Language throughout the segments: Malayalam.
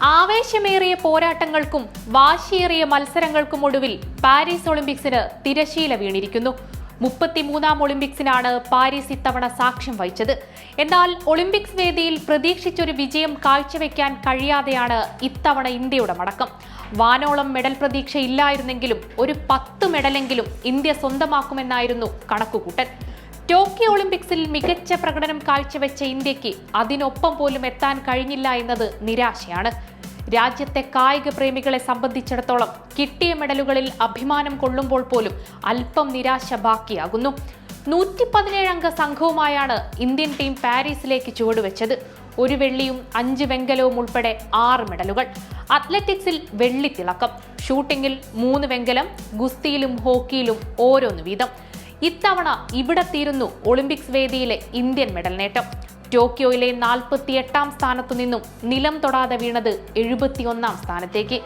ആവേശമേറിയ പോരാട്ടങ്ങൾക്കും വാശിയേറിയ മത്സരങ്ങൾക്കും ഒടുവിൽ പാരീസ് ഒളിമ്പിക്സിന് തിരശീല വീണിരിക്കുന്നു. മുപ്പത്തിമൂന്നാം ഒളിമ്പിക്സിനാണ് പാരീസ് ഇത്തവണ സാക്ഷ്യം വഹിച്ചത്. എന്നാൽ ഒളിമ്പിക്സ് വേദിയിൽ പ്രതീക്ഷിച്ചൊരു വിജയം കാഴ്ചവെക്കാൻ കഴിയാതെയാണ് ഇത്തവണ ഇന്ത്യയുടെ മടക്കം. വാനോളം മെഡൽ പ്രതീക്ഷയില്ലായിരുന്നെങ്കിലും ഒരു പത്ത് മെഡലെങ്കിലും ഇന്ത്യ സ്വന്തമാക്കുമെന്നായിരുന്നു കണക്കുകൂട്ടൽ. ടോക്കിയോ ഒളിമ്പിക്സിൽ മികച്ച പ്രകടനം കാഴ്ചവെച്ച ഇന്ത്യയ്ക്ക് അതിനൊപ്പം പോലും എത്താൻ കഴിഞ്ഞില്ല എന്നത് നിരാശയാണ്. രാജ്യത്തെ കായിക പ്രേമികളെ സംബന്ധിച്ചിടത്തോളം കിട്ടിയ മെഡലുകളിൽ അഭിമാനം കൊള്ളുമ്പോൾ പോലും അല്പം നിരാശ ബാക്കിയാകുന്നു. നൂറ്റി പതിനേഴ് അംഗ സംഘവുമായാണ് ഇന്ത്യൻ ടീം പാരീസിലേക്ക് ചുവടുവെച്ചത്. ഒരു വെള്ളിയും അഞ്ച് വെങ്കലവും ഉൾപ്പെടെ ആറ് മെഡലുകൾ. അത്ലറ്റിക്സിൽ വെള്ളിത്തിളക്കം ഷൂട്ടിംഗിൽ മൂന്ന് വെങ്കലം ഗുസ്തിയിലും ഹോക്കിയിലും ഓരോന്ന് വീതം. ഇത്തവണ ഇവിടെ തീരുന്നു ഒളിമ്പിക്സ് വേദിയിലെ ഇന്ത്യൻ മെഡൽ നേട്ടം. ടോക്കിയോയിലെ നാൽപ്പത്തി എട്ടാം സ്ഥാനത്തു നിന്നും നിലം തൊടാതെ വീണത് എഴുപത്തിയൊന്നാം സ്ഥാനത്തേക്ക്.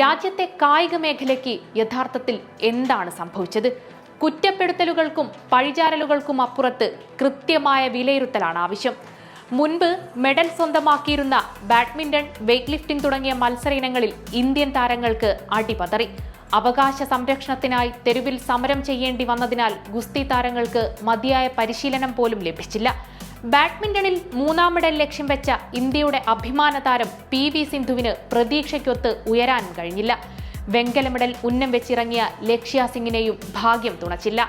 രാജ്യത്തെ കായിക മേഖലയ്ക്ക് യഥാർത്ഥത്തിൽ എന്താണ് സംഭവിച്ചത്? കുറ്റപ്പെടുത്തലുകൾക്കും പഴിചാരലുകൾക്കും അപ്പുറത്ത് കൃത്യമായ വിലയിരുത്തലാണ് ആവശ്യം. മുൻപ് മെഡൽ സ്വന്തമാക്കിയിരുന്ന ബാഡ്മിന്റൺ വെയ്റ്റ് ലിഫ്റ്റിംഗ് തുടങ്ങിയ മത്സര ഇനങ്ങളിൽ ഇന്ത്യൻ താരങ്ങൾക്ക് അടിപതറി. അവകാശ സംരക്ഷണത്തിനായി തെരുവിൽ സമരം ചെയ്യേണ്ടി വന്നതിനാൽ ഗുസ്തി താരങ്ങൾക്ക് മതിയായ പരിശീലനം പോലും ലഭിച്ചില്ല. ബാഡ്മിന്റണിൽ മൂന്നാം മെഡൽ ലക്ഷ്യം വെച്ച ഇന്ത്യയുടെ അഭിമാന താരം പി വി സിന്ധുവിന് പ്രതീക്ഷയ്ക്കൊത്ത് ഉയരാൻ കഴിഞ്ഞില്ല. വെങ്കല മെഡൽ ഉന്നം വെച്ചിറങ്ങിയ ലക്ഷ്യ സിംഗിനെയും ഭാഗ്യം തുണച്ചില്ല.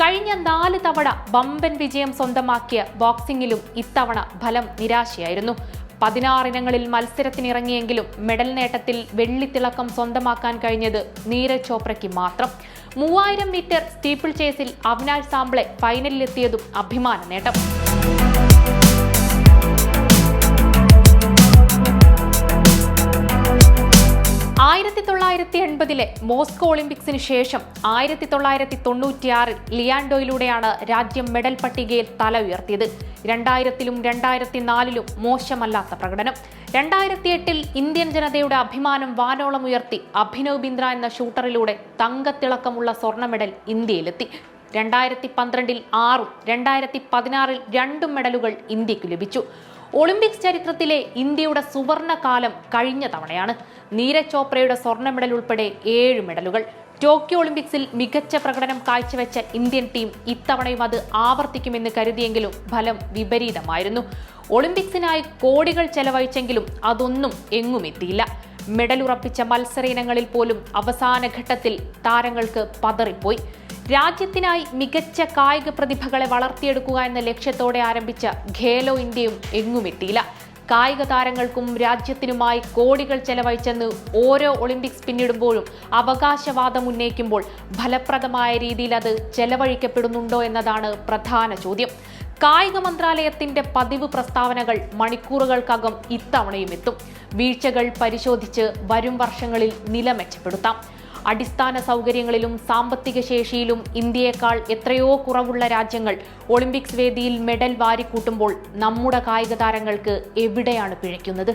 കഴിഞ്ഞ നാല് തവണ ബമ്പൻ വിജയം സ്വന്തമാക്കിയ ബോക്സിംഗിലും ഇത്തവണ ഫലം നിരാശയായിരുന്നു. പതിനാറിനങ്ങളിൽ മത്സരത്തിനിറങ്ങിയെങ്കിലും മെഡൽ നേട്ടത്തിൽ വെള്ളിത്തിളക്കം സ്വന്തമാക്കാൻ കഴിഞ്ഞത് നീരജ് ചോപ്രയ്ക്ക് മാത്രം. മൂവായിരം മീറ്റർ സ്റ്റീപ്പിൾ ചേസിൽ അവിനാഷ് സാംബ്ളെ ഫൈനലിലെത്തിയതും അഭിമാന നേട്ടം. തൊള്ളായിരത്തി എൺപതിലെ മോസ്കോ ഒളിമ്പിക്സിന് ശേഷം ആയിരത്തി തൊള്ളായിരത്തി തൊണ്ണൂറ്റിയാറിൽ ലിയാൻഡോയിലൂടെയാണ് രാജ്യം മെഡൽ പട്ടികയിൽ തല ഉയർത്തിയത്. രണ്ടായിരത്തിലും രണ്ടായിരത്തി നാലിലും മോശമല്ലാത്ത പ്രകടനം. രണ്ടായിരത്തി എട്ടിൽ ഇന്ത്യൻ ജനതയുടെ അഭിമാനം വാനോളം ഉയർത്തി അഭിനവ് ബിന്ദ്ര എന്ന ഷൂട്ടറിലൂടെ തങ്കത്തിളക്കമുള്ള സ്വർണ മെഡൽ ഇന്ത്യയിലെത്തി. രണ്ടായിരത്തി പന്ത്രണ്ടിൽ ആറും രണ്ടായിരത്തി പതിനാറിൽ രണ്ടും മെഡലുകൾ ഇന്ത്യയ്ക്ക് ലഭിച്ചു. ഒളിമ്പിക്സ് ചരിത്രത്തിലെ ഇന്ത്യയുടെ സുവർണകാലം കഴിഞ്ഞ തവണയാണ് നീരജ് ചോപ്രയുടെ സ്വർണ മെഡൽ ഉൾപ്പെടെ ഏഴ് മെഡലുകൾ. ടോക്കിയോ ഒളിമ്പിക്സിൽ മികച്ച പ്രകടനം കാഴ്ചവെച്ച ഇന്ത്യൻ ടീം ഇത്തവണയും അത് ആവർത്തിക്കുമെന്ന് കരുതിയെങ്കിലും ഫലം വിപരീതമായിരുന്നു. ഒളിമ്പിക്സിനായി കോടികൾ ചെലവഴിച്ചെങ്കിലും അതൊന്നും എങ്ങും എത്തിയില്ല. മെഡൽ ഉറപ്പിച്ച മത്സര ഇനങ്ങളിൽ പോലും അവസാന ഘട്ടത്തിൽ താരങ്ങൾക്ക് പതറിപ്പോയി. രാജ്യത്തിനായി മികച്ച കായിക പ്രതിഭകളെ വളർത്തിയെടുക്കുക എന്ന ലക്ഷ്യത്തോടെ ആരംഭിച്ച ഖേലോ ഇന്ത്യയും എങ്ങുമെത്തിയില്ല കായിക താരങ്ങൾക്കും രാജ്യത്തിനുമായി കോടികൾ ചെലവഴിച്ചെന്ന് ഓരോ ഒളിമ്പിക്സ് പിന്നിടുമ്പോഴും അവകാശവാദം ഉന്നയിക്കുമ്പോൾ ഫലപ്രദമായ രീതിയിൽ അത് ചെലവഴിക്കപ്പെടുന്നുണ്ടോ എന്നതാണ് പ്രധാന ചോദ്യം. കായിക മന്ത്രാലയത്തിന്റെ പതിവ് പ്രസ്താവനകൾ മണിക്കൂറുകൾക്കകം ഇത്തവണയും എത്തും. വീഴ്ചകൾ പരിശോധിച്ച് വരും വർഷങ്ങളിൽ നില മെച്ചപ്പെടുത്താം അടിസ്ഥാന സൗകര്യങ്ങളിലും സാമ്പത്തിക ശേഷിയിലും ഇന്ത്യയേക്കാൾ എത്രയോ കുറവുള്ള രാജ്യങ്ങൾ ഒളിമ്പിക്സ് വേദിയിൽ മെഡൽ വാരിക്കൂട്ടുമ്പോൾ നമ്മുടെ കായിക താരങ്ങൾക്ക് എവിടെയാണ് പിഴയ്ക്കുന്നത്?